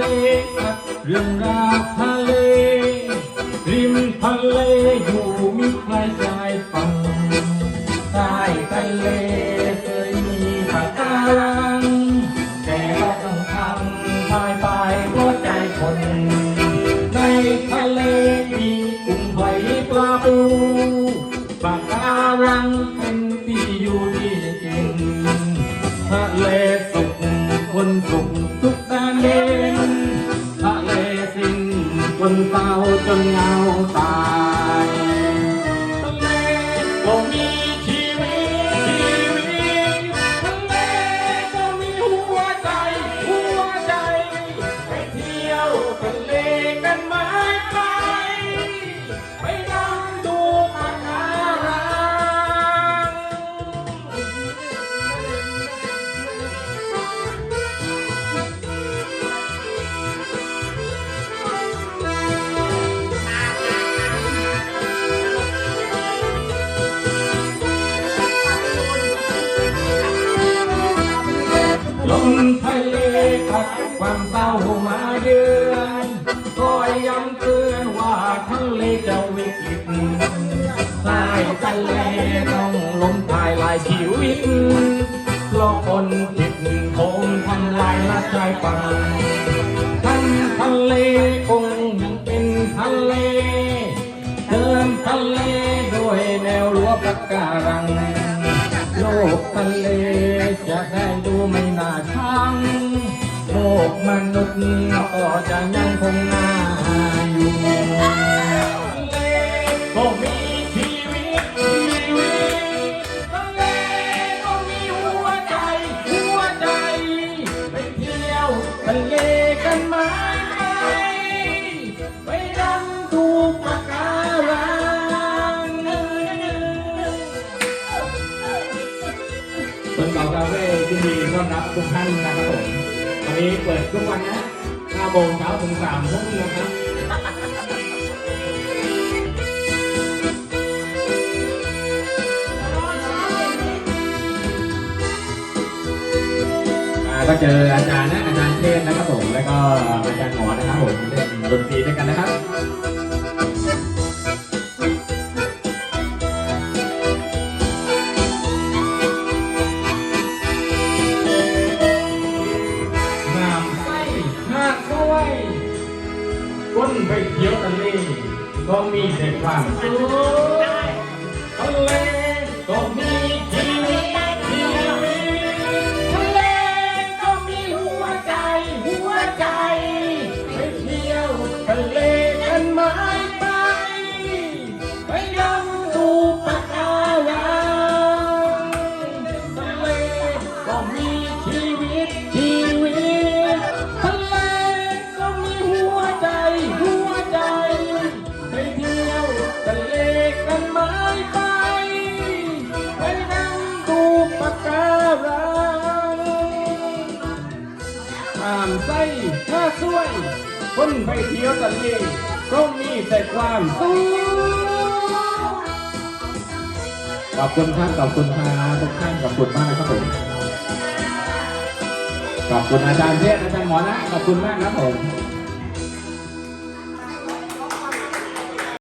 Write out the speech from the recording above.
เลครับเรื่องราวทะเล ริมทะเลอยู่มีใครใจฟังใต้ทะเลเคยมีปะการัง แต่ก็ต้องทำตายไปเพราใจคน ในทะเลมีกุ้งหอยปลาปูปะการังเป็นที่อยู่ที่กินทะเลสุขคนสุขทุก จนเงาตายต้นเล็กก็มี มทะเลพัดความเศร้ามาเยือนคอยย้ำเตือนว่าทะเลจะวิกฤตสายทะเลต้องล้มตายหลายชีวิตเพราะคนผิดคงทำลายละใจฟังทั้งทะเลคงยังเป็นทะเลเดินทะเลโดยแนวรั้วปะการัง นุษย์ก็จะยังคงน่าอยู่ก็มีชีวิตชีวิตทะเลก็มีหัวใจหัวใจไปเที่ยวทะเลกันไหมไปดำดูปะการังคนเก่าคาเฟ่ที่ดีต้อนรับทุกท่านนะครับผมวันนี้เปิดทุกวันนะ 5โมงเช้าถึง3ทุ่มนะครับก็เจออาจารย์นะอาจารย์เทศนะครับผมแล้วก็อาจารย์หมอนะครับผมเล่นดนตรีด้วยกันนะครับ ยวทะเลก็มีแต่ความสุขทะเลก็มีามใส่ถ้าสวย คนไปเที่ยวทะเลก็มีแต่ความสุขขอบคุณท่านขอบคุณครับทุกท่านขอบคุณมากนะครับผมขอบคุณอาจารย์เทศอาจารย์หมอนะขอบคุณมากครับผม